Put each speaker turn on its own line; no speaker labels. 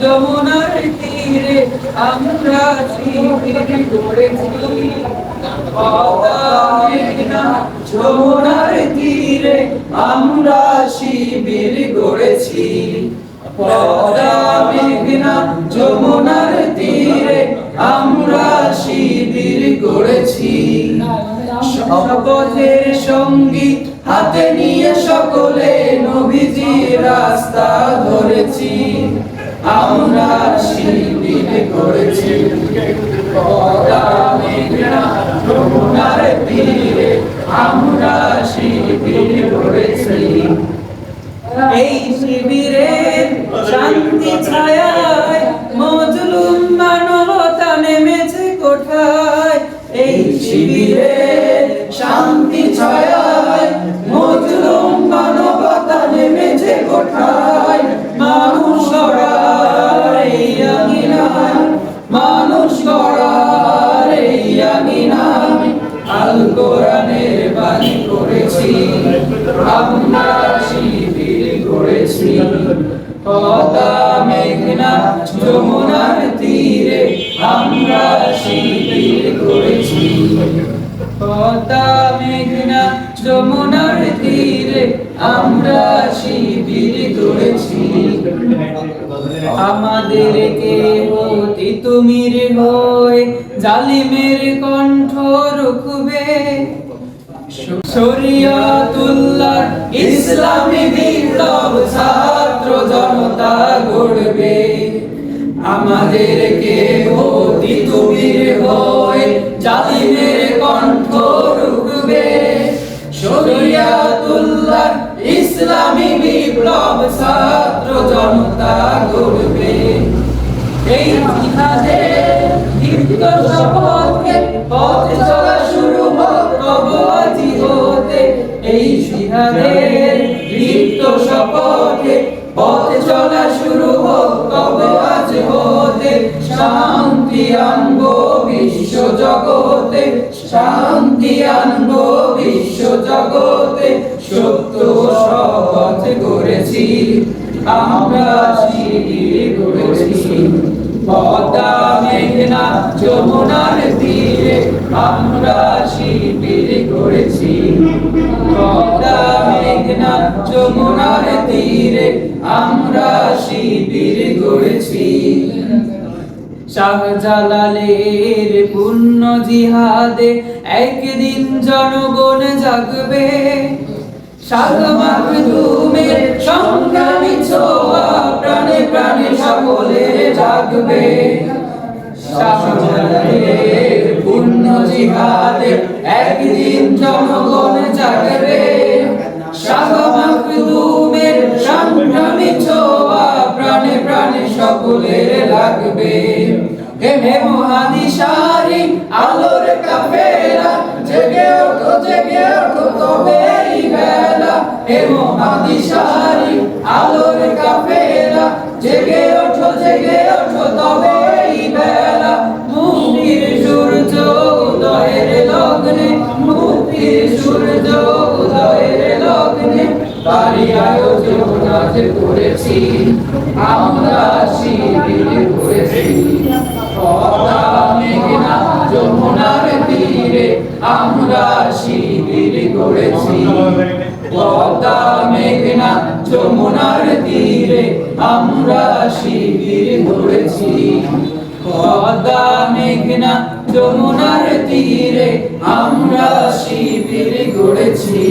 যমুনার তীরে আমরা শিবির গড়েছি। পদা মেঘনা যমুনার তীরে আমরা শিবির গড়েছি। পদা মেঘনা যমুনার তীরে আমরা শিবির গড়েছি। হাতে নিয়ে সকলে নবীজি রাস্তা ধরেছি, আমরা শিবির করেছি। আমরা শিবির করেছি। এই শিবিরের শান্তি ছায়ায় মজলুম মানবতা নেমেছে কোঠায়। এই শিবিরের বাণী করেছি আমরা শিবির করেছি। পদা মেঘনা যমুনার তীরে আমরা শিবির করেছি। পদা মেঘনা যমুনার তীরে আমরা শিবির করেছি। আমাদেরকে হতি তুমির হয়ে জালিমের কণ্ঠ রুখবে। শরিয়াতুল্লাহ, ইসলামী বিপ্লব ছাত্র জনতা গড়বে। আমাদেরকে হতি তুমির হয়ে জালিমের কণ্ঠ রুখবে। শরিয়াতুল্লাহ, ইসলামী বিপ্লব ছাত্র জনতা গড়বে। এই জিহাদের দীপ্ত শপথকে জিহাদের দীপ্ত শপথে পথ চলা শুরু হোক, তবে আজ হতে শান্তি আনব বিশ্ব জগতে, শান্তি আনব বিশ্ব জগতে। সত্য শপথ করেছি, আমরা শিবির করেছি। পদ্মা, মেঘনা, যমুনার তীরে আমরা শিবির করেছি। পদ্মা মেঘনা যমুনার তীরে আমরা শিবির করেছি শাহজালালের পুণ্য জিহাদে একদিন জনগণ জাগবে। শাহমাখদুমের সংগ্রামী ছোয়া প্রাণে প্রাণে সকলে জাগবে। শাহজালালের পুণ্য জিহাদে একদিন জনগণ জাগবে। শাহমাখদুমের সংগ্রামী ছোয়া প্রাণে প্রাণে সকলের লাগবে। হে হে মহাদিশারি, আলোর কাফেলা, জেগে ওঠো জেগে ওঠো তবে জেগে আমরা শিবির করেছি পদা মেঘনা যমুনার তীরে আমরা শিবির করেছি পদা মেঘনা যমুনার তীরে আমরা শিবির গড়েছি।